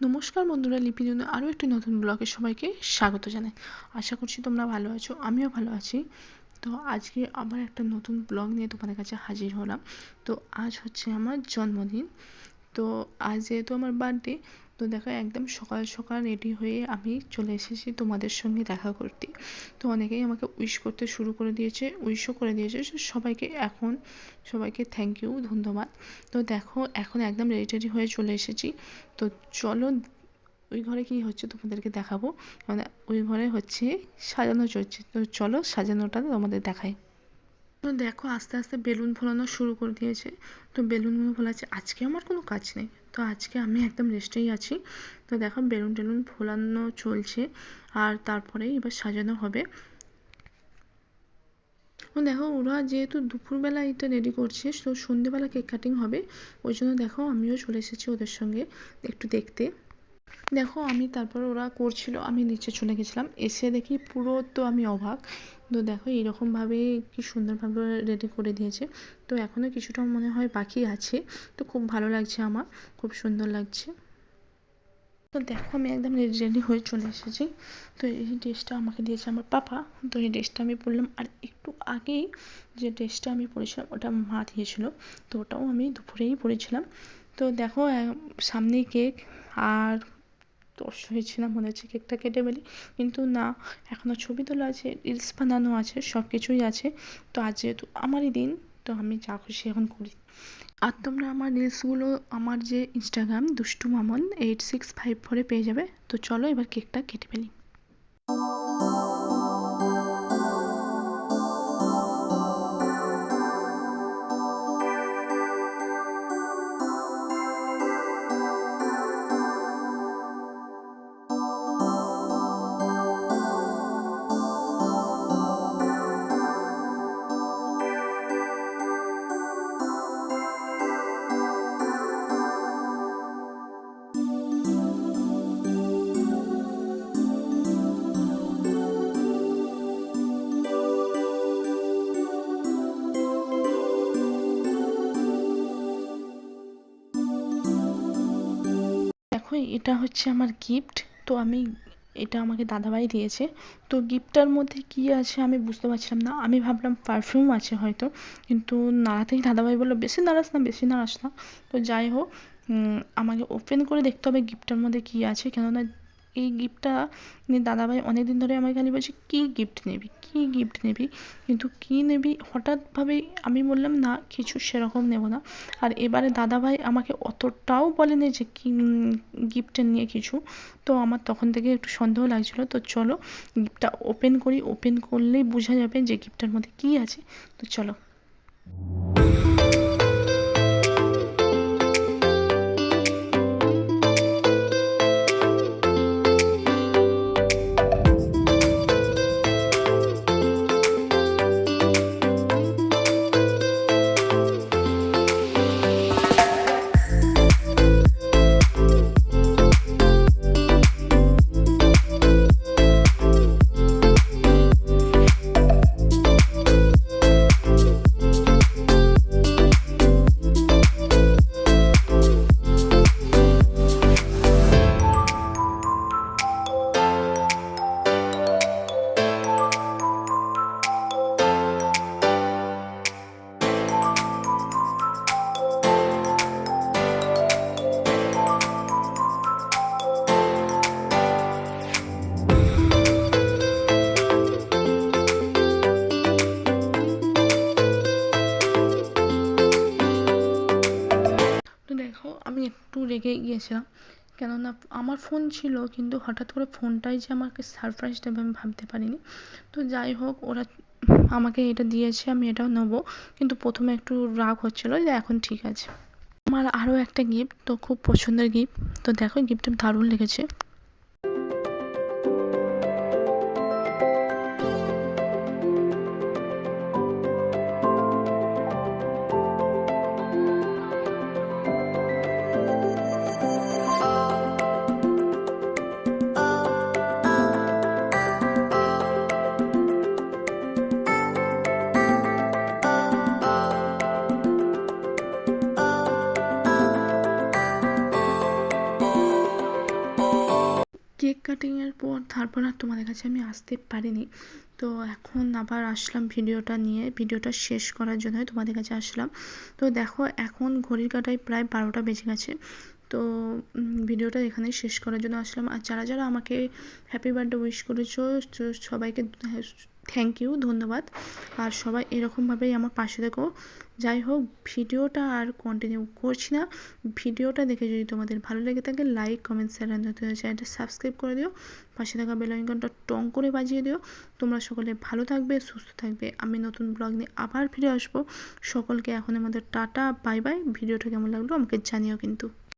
নমস্কার বন্ধুরা, লিপি জন্য আরও একটি নতুন ব্লগে সবাইকে স্বাগত জানাই। আশা করছি তোমরা ভালো আছো, আমিও ভালো আছি। তো আজকে আবার একটা নতুন ব্লগ নিয়ে তোমাদের কাছে হাজির হলাম। তো আজ হচ্ছে আমার জন্মদিন। তো আজ যেহেতু আমার বার্থডে তো দেখো, একদম সকাল সকাল রেডি হয়ে আমি চলে এসেছি তোমাদের সঙ্গে দেখা করতে। তো অনেকেই আমাকে উইশ করতে শুরু করে দিয়েছে উইশও করে দিয়েছে সবাইকে এখন সবাইকে থ্যাংক ইউ ধন্যবাদ। তো দেখো, এখন একদম রেডি টেডি হয়ে চলে এসেছি। তো চলো, ওই ঘরে কি হচ্ছে তোমাদেরকে দেখাবো? মানে ওই ঘরে হচ্ছে সাজানো চলছে। তো চলো, সাজানোটা তোমাদের দেখাই। তো দেখো আস্তে আস্তে বেলুন ফোলানো শুরু করে দিয়েছে। তো বেলুনগুলো ফোলাচ্ছে। আজকে আমার কোনো কাজ নেই। তো আজকে আমি একদম রেস্টেই আছি। তো দেখো বেলুন টেলুন ফোলানো চলছে আর তারপরে এবার সাজানো হবে। দেখো ওরা যেহেতু দুপুরবেলা এটা রেডি করছে, তো সন্ধেবেলা কেক কাটিং হবে। ওই জন্য দেখো আমিও চলে এসেছি ওদের সঙ্গে একটু দেখতে। দেখো, আমি তারপর ওরা করছিল, আমি নিচে চলে গেছিলাম। এসে দেখি পুরো তো আমি অবাক। তো দেখো এরকমভাবে কি সুন্দরভাবে রেডি করে দিয়েছে। তো এখনও কিছুটা মনে হয় বাকি আছে। তো খুব ভালো লাগছে আমার, খুব সুন্দর লাগছে। তো দেখো, আমি একদম রেডি রেডি হয়ে চলে এসেছি। তো এই ড্রেসটা আমাকে দিয়েছে আমার পাপা। তো এই ড্রেসটা আমি পরলাম। আর একটু আগেই যে ড্রেসটা আমি পরেছিলাম, ওটা মা দিয়েছিল। তো ওটাও আমি দুপুরেই পরেছিলাম। তো দেখো সামনেই কেক আর তর্স হয়েছিলাম মনে হচ্ছে কেকটা কেটে ফেলি। কিন্তু না এখনও ছবি তোলা আছে রিলস বানানো আছে সব কিছুই আছে। তো আজ যেহেতু আমারই দিন, তো আমি যা খুশি এখন করি। আর তোমরা আমার রিলসগুলো আমার যে ইনস্টাগ্রাম দুষ্টু মামন এইট সিক্স ফাইভ ফোরে পেয়ে যাবে। তো চলো এবার কেকটা কেটে ফেলি। এটা হচ্ছে আমার গিফট তো আমি, এটা আমাকে দাদাভাই দিয়েছে। তো গিফটটার মধ্যে কি আছে আমি বুঝতে পারছিলাম না। আমি ভাবলাম পারফিউম আছে হয়তো। কিন্তু নাড়াতেই দাদাভাই বলল, বেশি নাড়াস না, বেশি নাড়াস না। তো যাই হোক আমাকে ওপেন করে দেখতে হবে গিফটটার মধ্যে কী আছে। কেননা এই গিফটটা দাদাভাই অনেক দিন ধরে আমাকে খালি বলছে, কী গিফট নিবি? কী গিফট নিবি? কিন্তু কী নিবি? হঠাৎভাবেই আমি বললাম, না, কিছু সেরকম নেব না। আর এবারে দাদাভাই আমাকে অতটাও বলেনি যে কী গিফটের নিয়ে কিছু। তো আমার তখন থেকে একটু সন্দেহ লাগছিল। তো চলো গিফটটা ওপেন করি। ওপেন করলেই বোঝা যাবে যে গিফটটার মধ্যে কী আছে। তো চলো। রেগে গিয়েছিলাম। কেননা আমার ফোন ছিল, কিন্তু হঠাৎ করে ফোনটাই যে আমাকে সারপ্রাইজ দেবে আমি ভাবতে পারিনি। তো যাই হোক, ওরা আমাকে এটা দিয়েছে, আমি এটাও নেব। কিন্তু প্রথমে একটু রাগ হচ্ছিল যে এখন ঠিক আছে। আমার আরও একটা গিফট তো খুব পছন্দের গিফট তো দেখো গিফটটা দারুণ লেগেছে। কেক কাটিংয়ের পর তারপর আর তোমাদের কাছে আমি আসতে পারিনি। তো এখন আবার আসলাম ভিডিওটা নিয়ে। ভিডিওটা শেষ করার জন্য তোমাদের কাছে আসলাম। তো দেখো, এখন ঘড়ির কাটায় প্রায় বারোটা বেজে গেছে। তো ভিডিওটা এখানেই শেষ করার জন্য আসলাম। আর যারা যারা আমাকে হ্যাপি বার্থডে উইশ করেছ সবাইকে থ্যাংক ইউ ধন্যবাদ। আর সবাই এরকমভাবেই আমার পাশে দেখো যাই হোক, ভিডিওটা আর কন্টিনিউ করছি না। ভিডিওটা দেখে যদি তোমাদের ভালো লেগে থাকে লাইক কমেন্ট শেয়ার নতুন চ্যানেলটা সাবস্ক্রাইব করে দিও। পাশে থাকা বেল আইকনটা টং করে বাজিয়ে দিও। তোমরা সকলে ভালো থাকবে, সুস্থ থাকবে। আমি নতুন ব্লগ নিয়ে আবার ফিরে আসব। সকলকে এখন আমাদের টাটা বাই বাই ভিডিওটা কেমন লাগল আমাকে জানিও কিন্তু।